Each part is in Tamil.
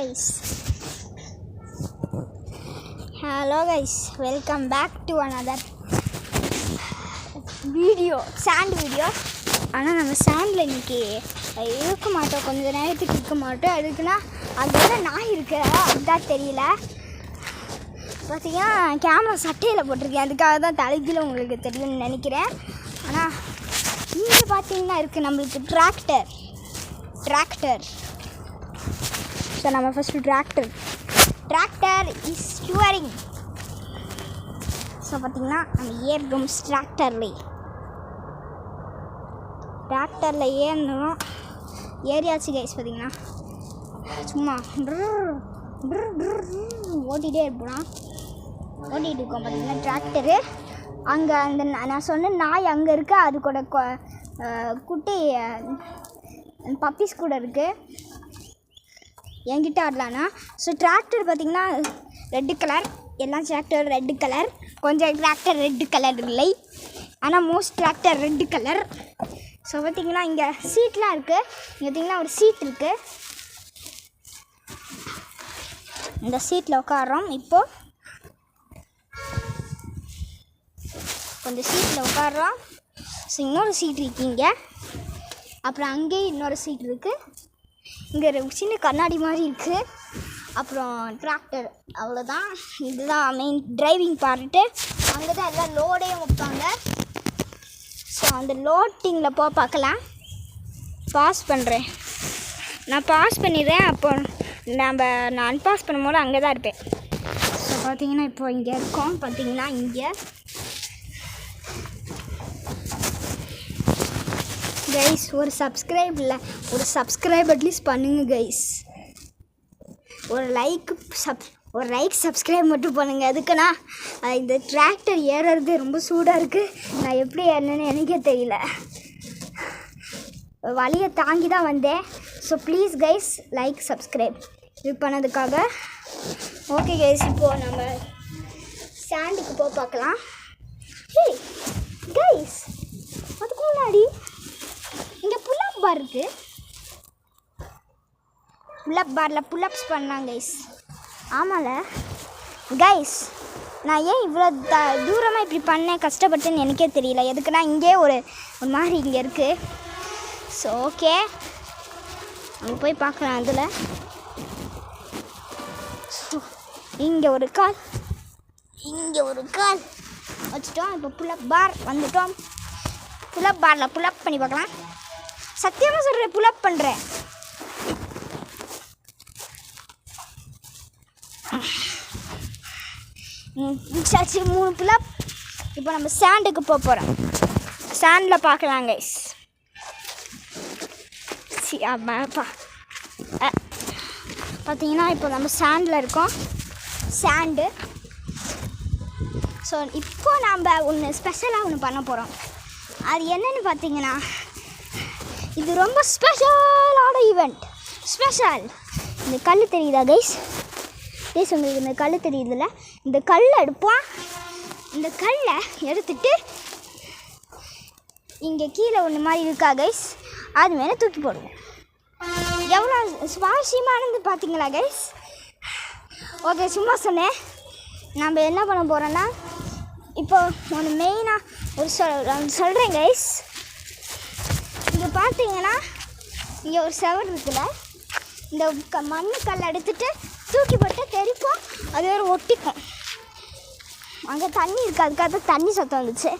Guys hello guys welcome back to another video sand video ஆனால் நம்ம சாண்டில் இன்றைக்கி இருக்க மாட்டோம். கொஞ்ச நேரத்துக்கு இருக்க மாட்டோம். அதுக்குன்னா அதோட நான் இருக்கு அதுதான் தெரியல. பார்த்தீங்கன்னா கேமரா சட்டையில் போட்டிருக்கேன். அதுக்காக தான் தலைக்கில் உங்களுக்கு தெரியும்னு நினைக்கிறேன். ஆனால் இங்கே பார்த்தீங்கன்னா இருக்குது நம்மளுக்கு டிராக்டர் டிராக்டர் ஸோ நம்ம first tractor tractor is steering so பார்த்தீங்கன்னா நம்ம ஏறுறோம் டிராக்டர்லே டிராக்டரில் ஏறணும் ஏறியாச்சு கைஸ் பார்த்தீங்கன்னா சும்மா ஓட்டிகிட்டே இருப்போம். ஓட்டிகிட்டு இருக்கோம் பார்த்திங்கன்னா டிராக்டரு அங்கே அந்த நான் சொன்ன நாய் அங்கே இருக்குது அது கூட குட்டி பப்பீஸ் கூட இருக்குது என்கிட்ட ஆடலான்னா ஸோ டிராக்டர் பார்த்தீங்கன்னா ரெட்டு கலர் எல்லாம் டிராக்டர் ரெட்டு கலர் கொஞ்சம் டிராக்டர் ரெட்டு கலர் இல்லை. ஆனால் most tractor red colour so பார்த்தீங்கன்னா இங்கே சீட்லாம் இருக்குது இங்கே பார்த்தீங்கன்னா ஒரு சீட் இருக்குது இந்த சீட்டில் உட்காடுறோம் இப்போது கொஞ்சம் சீட்டில் உட்காடுறோம் ஸோ இன்னொரு சீட் இருக்கீங்க அப்புறம் அங்கேயும் இன்னொரு சீட் இருக்குது இங்கே ஒரு சின்ன கண்ணாடி மாதிரி இருக்குது அப்புறம் டிராக்டர் அவ்வளோதான் இதுதான் மெயின் டிரைவிங் பார்ட்டு அங்கே தான் எல்லாம் லோடே வைப்பாங்க ஸோ அந்த லோட்டிங்கில் போ பார்க்கலாம். பாஸ் பண்ணுறேன் நான் பாஸ் பண்ணிடுறேன். அப்போ நம்ம நான் அன்பாஸ் பண்ணும்போது அங்கே தான் இருப்பேன். ஸோ பார்த்தீங்கன்னா இப்போ இங்கே இருக்கோம். பார்த்தீங்கன்னா இங்கே கைஸ் ஒரு சப்ஸ்கிரைப் இல்லை. ஒரு சப்ஸ்கிரைப் அட்லீஸ்ட் பண்ணுங்கள் கைஸ் ஒரு லைக் சப் ஒரு லைக் சப்ஸ்கிரைப் மட்டும் பண்ணுங்கள் எதுக்குண்ணா இந்த டிராக்டர் ஏறுறது ரொம்ப சூடாக இருக்குது நான் எப்படி ஏறினேன்னு எனக்கே தெரியல. வழியை தாங்கி தான் வந்தேன். So please guys like subscribe இது பண்ணதுக்காக ஓகே கைஸ் இப்போது நம்ம சாண்டுக்கு போய் பார்க்கலாம். ஹே கைஸ் அதுக்கு முன்னாடி புல்லப் பார் இருக்கு புல்லப் பாரில் புல்லப்ஸ் பண்ணலாம் கைஸ் ஆமால. கைஸ் நான் ஏன் இவ்வளோ த தூரமாக இப்படி பண்ணேன்? கஷ்டப்பட்டேன்னு எனக்கே தெரியல. எதுக்குன்னா இங்கே ஒரு ஒரு மாதிரி இங்கே இருக்குது ஸோ ஓகே அங்கே போய் பார்க்கலாம் அதில். இங்கே ஒரு கால். இங்கே ஒரு கால். வச்சுட்டோம். இப்போ புல்லப் பார் வந்துட்டோம். புல்லப் பாரில் புல்லப் பண்ணி பார்க்கலாம். சத்தியமாக சொல்கிறேன் புலப் பண்ணுறேன் சரி மூணு புலப் இப்போ நம்ம சாண்டுக்கு போக போகிறோம் சாண்டில் பார்க்கலாம் கைஸ் ஆமாப்பா பார்த்தீங்கன்னா இப்போ நம்ம சாண்டில் இருக்கோம். சாண்டு ஸோ இப்போ நாம் ஒன்று ஸ்பெஷலாக ஒன்று பண்ண போகிறோம் அது என்னென்னு பார்த்தீங்கன்னா இது ரொம்ப ஸ்பெஷலான ஈவெண்ட் ஸ்பெஷல் இந்த கல் தெரியுதா கைஸ் கைஸ் உங்களுக்கு இந்த கல் தெரியுதுல்ல? இந்த கல் எடுப்போம். இந்த கல்லை எடுத்துட்டு இங்கே கீழே ஒன்று மாதிரி இருக்கா கைஸ் அது மேலே தூக்கி போடுவோம். எவ்வளோ சுவாரஸ்யமானது பார்த்தீங்களா கைஸ் ஓகே சும்மா சொன்னேன். நம்ம என்ன பண்ண போகிறோன்னா இப்போ ஒன்று மெயினாக ஒரு சொல் சொல்கிறேன் கைஸ் இங்கே பார்த்தீங்கன்னா இங்கே ஒரு செவர் இருக்குல்ல? இந்த க மண் கல் எடுத்துகிட்டு தூக்கி போட்டு தெரிப்போம். அது வேறு ஒட்டிக்கும். அங்கே தண்ணி இருக்குது அதுக்காக தான் தண்ணி சத்தம் வந்துச்சு.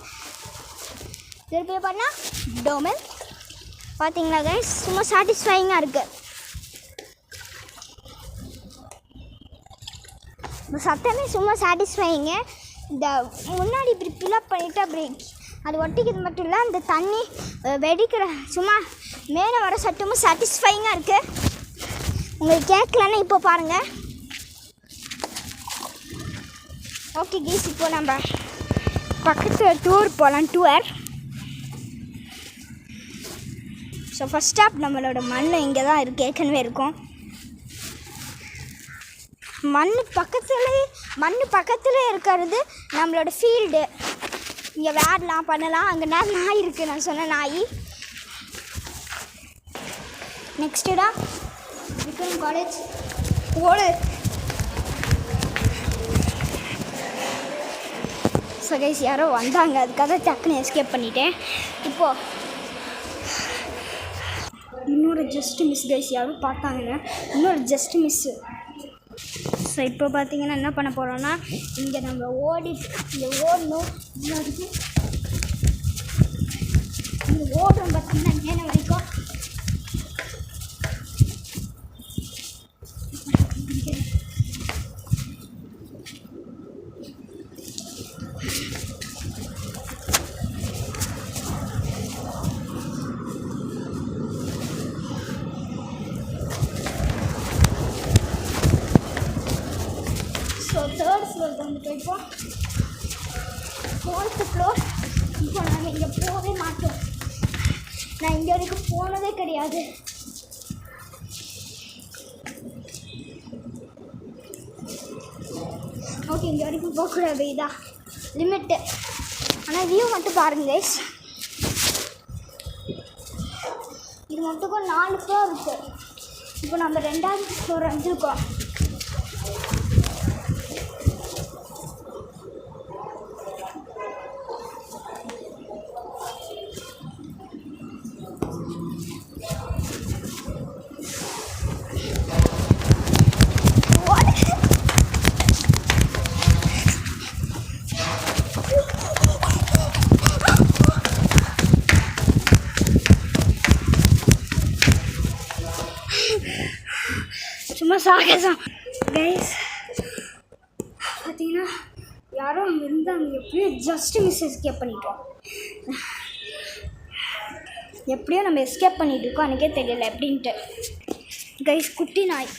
திருப்பி பண்ணால் டோமல். பார்த்தீங்களா கைஸ் சும்மா சாட்டிஸ்ஃபைங்காக இருக்குது இந்த சத்தமே சும்மா சாட்டிஸ்ஃபைங்க இந்த முன்னாடி இப்படி ஃபில்அப் பண்ணிவிட்டு அப்படி அது ஒட்டிக்கிறது மட்டும் இல்லை அந்த தண்ணி வெடிக்கிற சும்மா மேலே வர சட்டமும் சாட்டிஸ்ஃபைங்காக இருக்குது உங்களுக்கு கேட்கலன்னா இப்போ பாருங்கள் ஓகே கீஸ் இப்போ நம்ம பக்கத்தில் டூர் போகலாம் டூர் ஸோ ஃபஸ்ட் ஸ்டாப் நம்மளோட மண் இங்கே தான் இருக்கு ஏற்கனவே இருக்கும். மண் பக்கத்துலேயே மண் பக்கத்துலேயே இருக்கிறது நம்மளோட ஃபீல்டு இங்கே விளையாடலாம் பண்ணலாம். அங்கே நேரம் நாய் இருக்குது நான் சொன்ன நாய். நெக்ஸ்ட்டுடா விக்ரம் காலேஜ் ஓடு ஸோ கைஸ் யாரோ வந்தாங்க. அதுக்காக டக்குன்னு எஸ்கேப் பண்ணிட்டேன். இப்போது இன்னொரு ஜஸ்ட் மிஸ் கைஸ் யாரும் பார்த்தாங்க இன்னொரு ஜஸ்ட் மிஸ்ஸு ஸோ இப்போ பார்த்தீங்கன்னா என்ன பண்ண போகிறோம்னா இங்கே நம்ம ஓடி இங்கே ஓடணும். முன்னாடிக்கு இங்கே ஓடுறோம் பார்த்தீங்கன்னா மேலே வரைக்கும் ஸோ தேர்ட் ஃப்ளோருக்கு வந்துட்டு இப்போ ஃபோர்த்து ஃப்ளோர் இப்போ நாங்கள் இங்கே போகவே மாட்டோம் நான் இங்கே வரைக்கும் போனதே கிடையாது. ஓகே இங்கே வரைக்கும் போகக்கூடாது இதா. லிமிட்டு ஆனால் வியூ மட்டும் பாருங்க இது மட்டும் நாலு ஃப்ளோர் இருக்குது இப்போ நம்ம ரெண்டாவது ஃப்ளோர் வந்துருக்கோம் What? சும்மா சாகசம். கைஸ் பார்த்தீங்கன்னா யாரோ அங்கே இருந்தாங்க. எப்படியோ ஜஸ்ட் மிஸ் எஸ்கேப் பண்ணிட்டோம். எப்படியோ நம்ம எஸ்கேப் பண்ணிட்டு இருக்கோம். எனக்கே தெரியல எப்படின்ட்டு கைஸ் குட்டி நாய்.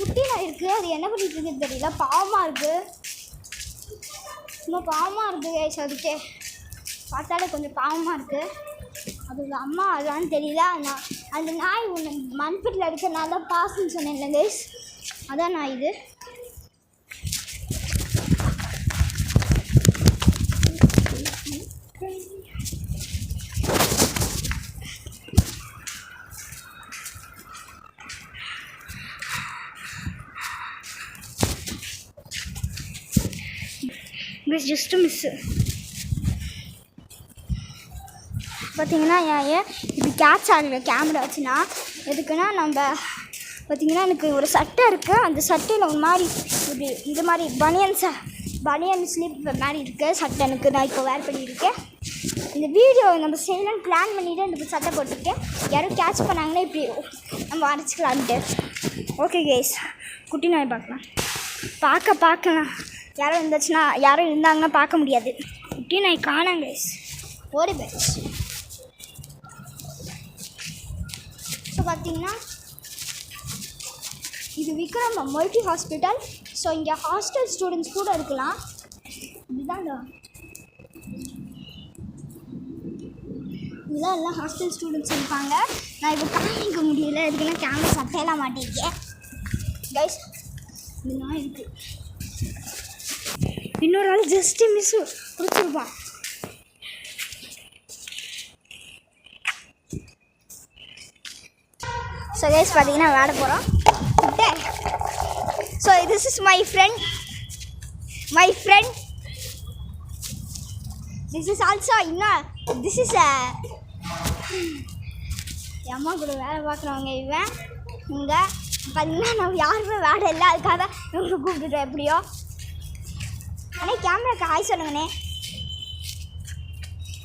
குட்டி நாய் இருக்குது அது என்ன பண்ணிட்டு இருக்குன்னு தெரியல. பாவமாக இருக்குது சும்மா பாவமாக இருக்குது கைஸ் அதுக்கே. பார்த்தாலே கொஞ்சம் பாவமாக இருக்குது அது அம்மா அதான்னு தெரியல. ஆனால் அந்த நாய் ஒன்று மண்பெட்டில் நான் தான் பாசன்னு சொன்னேன்ல கைஸ் அதான் நான் இது. மிஸ் ஜஸ்ட்டு மிஸ்ஸு பார்த்தீங்கன்னா ஏன் கேட்ச் ஆகிற கேமரா வச்சுன்னா எதுக்குன்னா நம்ம பார்த்தீங்கன்னா எனக்கு ஒரு சட்டை இருக்குது அந்த சட்டையில் ஒரு மாதிரி இப்படி இது மாதிரி பனியன் ச பனியன் ஸ்லிப் மாதிரி இருக்குது சட்டை எனக்கு நான் இப்போ வேர் பண்ணியிருக்கேன். இந்த வீடியோ நம்ம செய்யணும்னு பிளான் பண்ணிவிட்டு இந்த சட்டை போட்டிருக்கேன். யாரும் கேட்ச் பண்ணாங்கன்னா இப்படி நம்ம அரைச்சிக்கலான்ட்டு ஓகே கேஸ் குட்டி நாய் பார்க்கலாம். பார்க்க பார்க்கலாம். யாரும் இருந்துச்சுன்னா யாரும் இருந்தாங்கன்னா பார்க்க முடியாது. குட்டி நாய் காணாங்க கேஸ் ஓடி போயிடுச்சு. ஸோ பார்த்தீங்கன்னா இது விக்ரம் மல்டி ஹாஸ்பிட்டல் ஸோ இங்கே ஹாஸ்டல் ஸ்டூடெண்ட்ஸ் கூட இருக்கலாம். இதுதான் இதெல்லாம் எல்லாம் ஹாஸ்டல் ஸ்டூடெண்ட்ஸ் இருப்பாங்க. நான் இப்போ காமிக்க முடியல. இதுக்கெல்லாம் கேமரா சட்டையெல்லாம் மாட்டேங்க கைஸ் இதெல்லாம் இருக்குது இன்னொரு ஆள் ஜஸ்ட்டு மிஸ் பிடிச்சிருப்பான் ஸோ கேஸ் பார்த்தீங்கன்னா விளாட போகிறோம் so this is my friend my friend this is also இன்னும் திஸ் இஸ் அம்மா கூட வேலை பார்க்குறவங்க இவன். இங்கே பார்த்தீங்கன்னா நம்ம யாருமே வேலை இல்லை. அதுக்காக இவங்க கூப்பிட்டுட்டோம் எப்படியோ. அண்ணே கேமராக்கு ஹாய் சொல்லுங்கண்ணே.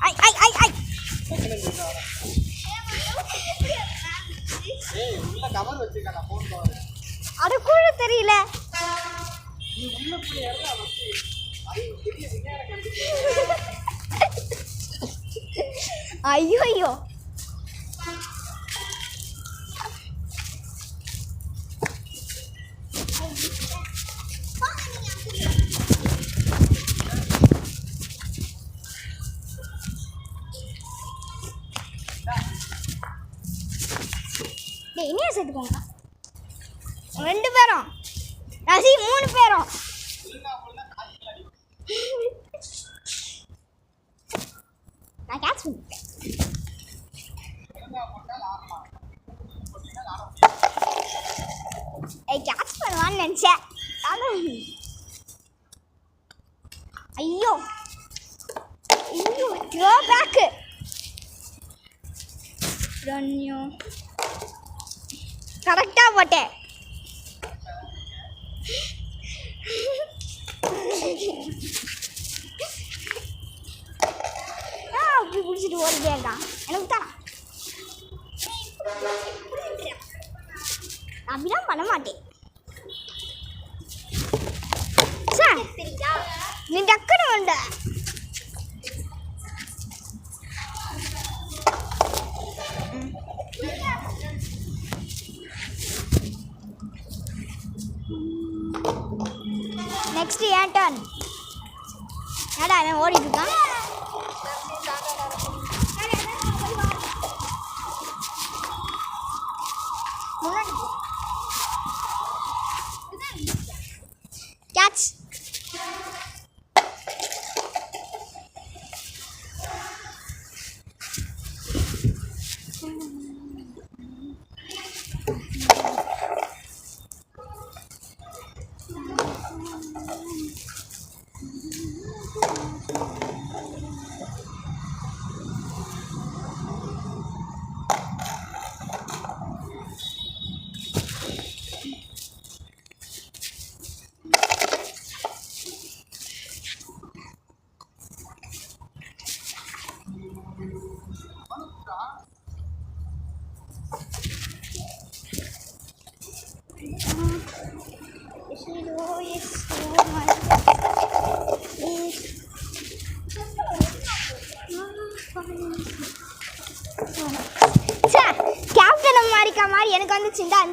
ஐ ஐ ஐ ஐ. ஏய் உள்ள கவர் வச்சிருக்கேன் நான் போன் அது கூட தெரியல. நீ உள்ள போய் இறங்க வந்து ஐயோ பெரிய விஞ்ஞான கண்டுபிடிப்பு. ஐயோ ஐயோ. டேய் இனியா சேர்த்துக்கோங்க ரெண்டு பேரும். ரசி மூணு பேரும். நான் கேட்ச் பண்ணிட்டேன். கேட்ச் பண்ணுவான்னு நினச்சேன். ஐயோ. ஐயோ கோ பேக்கு ரன்யோ கரெக்டாக போட்டேன். ஆ, அப்படி பிடிச்சிட்டு ஓடிட்டே இருக்கான் எனக்கு தான் அப்படிலாம் பண்ண மாட்டேன். சார் நீ டக்குன்னு வந்த. நெக்ஸ்ட் ஏன் டர்ன் ஏடா அவன் ஓடிட்டு இருக்கான்?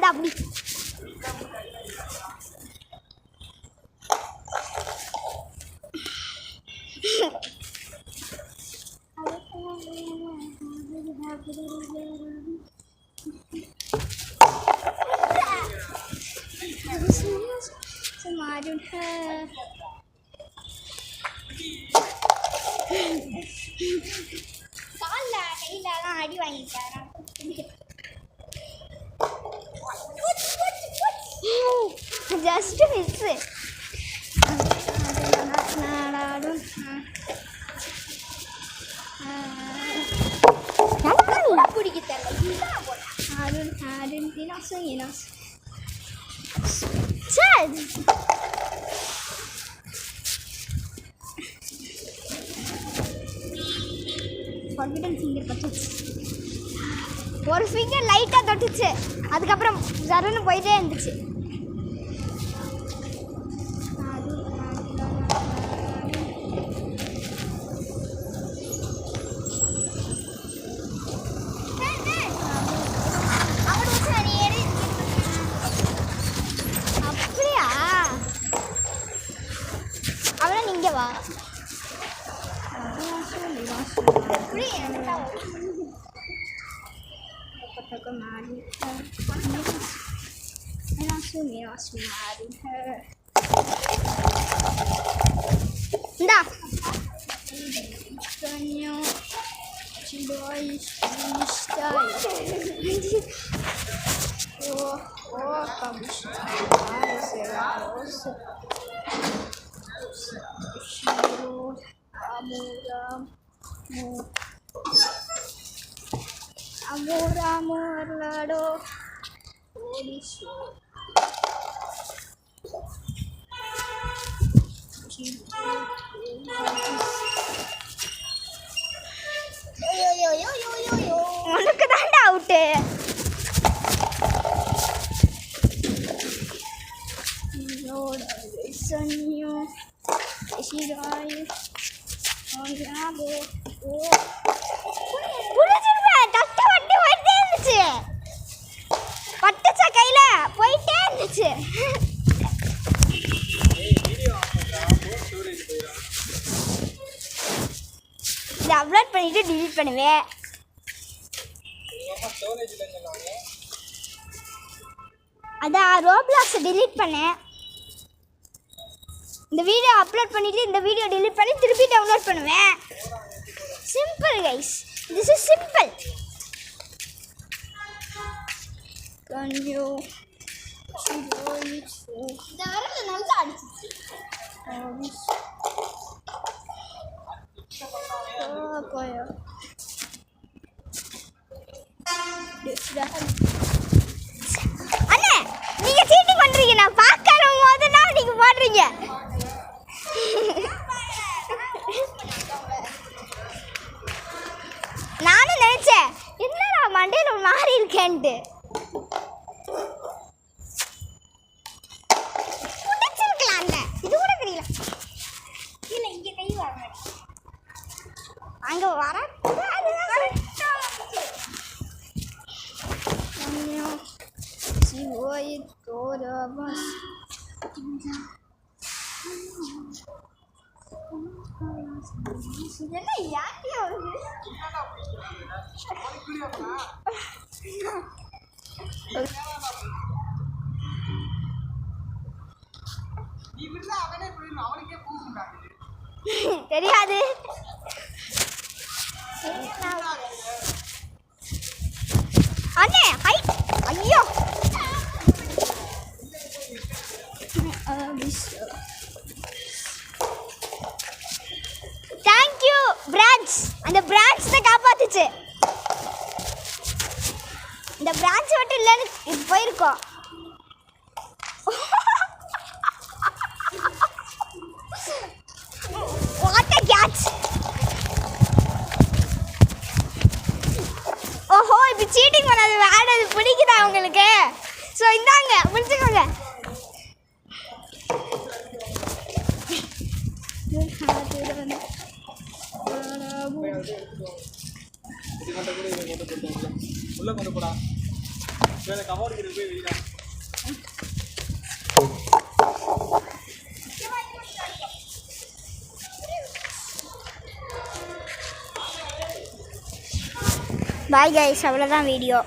bạn đọc đi I don't have. Có là cái là ai đi bằng chợ தெரியல அருண் அருண் வினாசம் வினாசம் சரி ஒரு ஃபிங்கர் லைட்டாக தொட்டுச்சு. அதுக்கப்புறம் ஜருன்னு போயிட்டே இருந்துச்சு. Pegomari. Ela assumiu, assumaram. Dá! Canhão de dois cristais. Opa, mostrar, tá, será rosa. Cheiro, amor, amor. amor lado Odisho உனக்கு தாண்டா அவுட்டு சன்யோ சிராய் ஓ பண்ணிட்டு டிலீட் பண்ணுவேன். அதான் ரோப்ளாக்ஸை டிலீட் பண்ணேன். இந்த வீடியோ அப்லோட் பண்ணிட்டு இந்த வீடியோ டிலீட் பண்ணி திருப்பி டவுன்லோட் பண்ணுவேன். Simple guys this is simple Can you enjoy it? அண்ணே நீங்க சீட்டிங் பண்றீங்க. நான் பார்க்கற போதுனா நீங்க போடுறீங்க. நானும் நினைச்சேன் என்னடா மண்டையில மாறி இருக்கேன்ட்டு. புடிச்சிருக்கலாம்ல இது சிவோய் தோரபஸ் இதெல்லாம் யாட்டி வருது நீ விட்டுல அவனே போயிடணும் அவனுக்கே பூசுண்டாங்க தெரியாது ஓஹோ சீட்டிங் பண்ணாது வேற அது பிடிக்குதா உங்களுக்கு? ஸோ இந்தாங்க முடிச்சுக்கோங்க. உள்ள கொண்டு போடா. வேற போய் வெளியிடா. பாய் கைஸ் அவ்வளோதான் வீடியோ